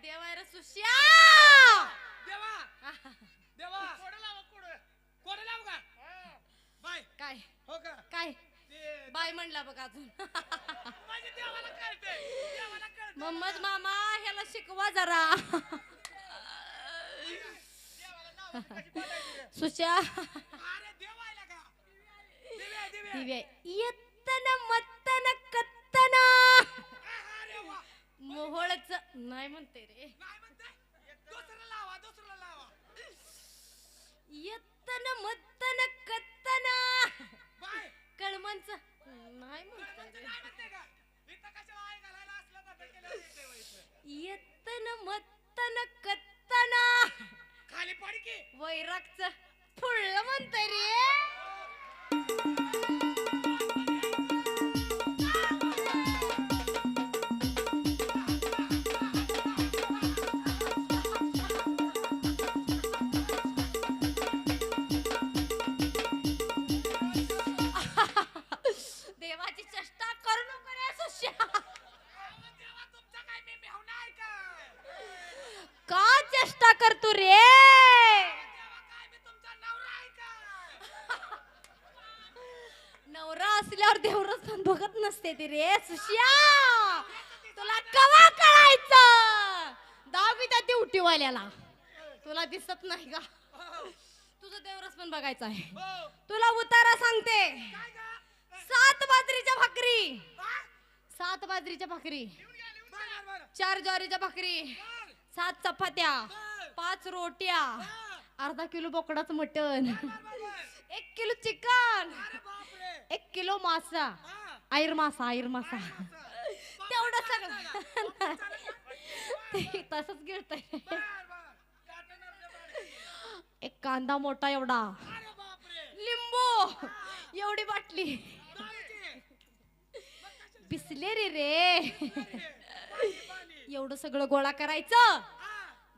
देवाय रे सुश्या! देवा! देवा! कोड लावा कोड. कोड लाव का? बाय. काय? हो का? काय? ते बाय म्हणला बघ अजून. माझे देवाला कळते देवाला कळते मोहम्मद मामा ह्याला शिकवा जरा. देवाला नाव कशी बोलायची रे? सुश्या. अरे देवायला का? दिव्या दिव्या. दिव्या येत्तन मत्तन कत्तन नाही म्हणते रे नाही म्हणताय दुसरं लावा मत्तन कत्तन. बाय. कळमंच नाही म्हणते रे म्हणते मत्तन कत्तन. खाली पड की. वैरागच फुळलं म्हणते रे. चेष्टा करतो रे. नवरा असल्यावर देवरच बघत नसते ती रे. सुशिया तुला कवा कळायचं? दहावी त्या उठीवाल्याला तुला दिसत नाही का? तुझं देवरस पण बघायचं आहे. तुला उतारा सांगते. सात बाजरीच्या भाकरी. सात बाजरीच्या भाकरी. चार ज्वारीच्या भाकरी. सात चपात्या. पाच रोट्या. अर्धा किलो बोकडाचं मटण. एक किलो चिकन. एक किलो मासा. आईर मासा आईर मासा. तेवढं सगळं. तसंच बाळ. एक कांदा मोठा एवढा. लिंबू. एवढी बाटली. बिसलेरी रे. एवढं सगळं गोळा करायचं.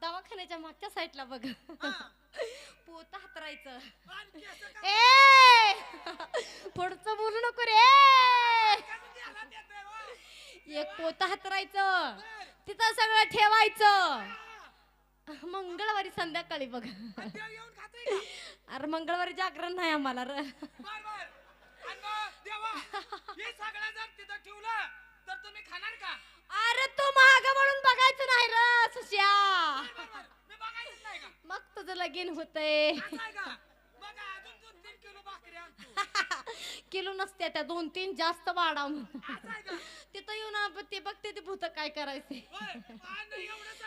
दवाखान्याच्या मागच्या साईडला बघ. पोत हातरायचं ए पुढचं बोलू नको रे? एक पोत हातरायचं. तिथं सगळं ठेवायचं. मंगळवारी संध्याकाळी बघ? अरे मंगळवारी जागरण नाही आम्हाला र तर तुम्ही खाणार का अरे तू महाग म्हणून बघायचं नाही र सुश्या बर, बर. मी बघायचंच नाही का मग तुझं लगीन होतंय. किलो नसते त्या दोन तीन जास्त वाढा म्हणून. तिथं येऊन ते बघते ते भूत काय करायचे.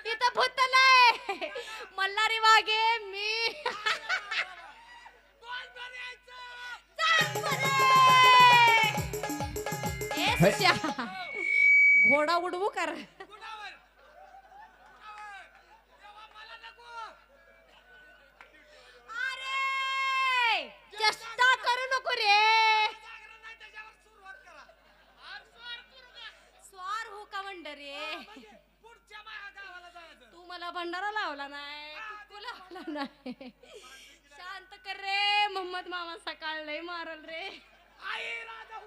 तिथं भूत नाही. मल्हारी वागे मी. घोडा उडवू कर. हो का म्हणलं रे म्हणजे पुढच्या मा- गावाला जायचं. तू मला भंडारा लावला नाही कुकू लावला नाही. शांत कर रे मोहम्मद मामा सकाळ लय मारल रे. आई राजा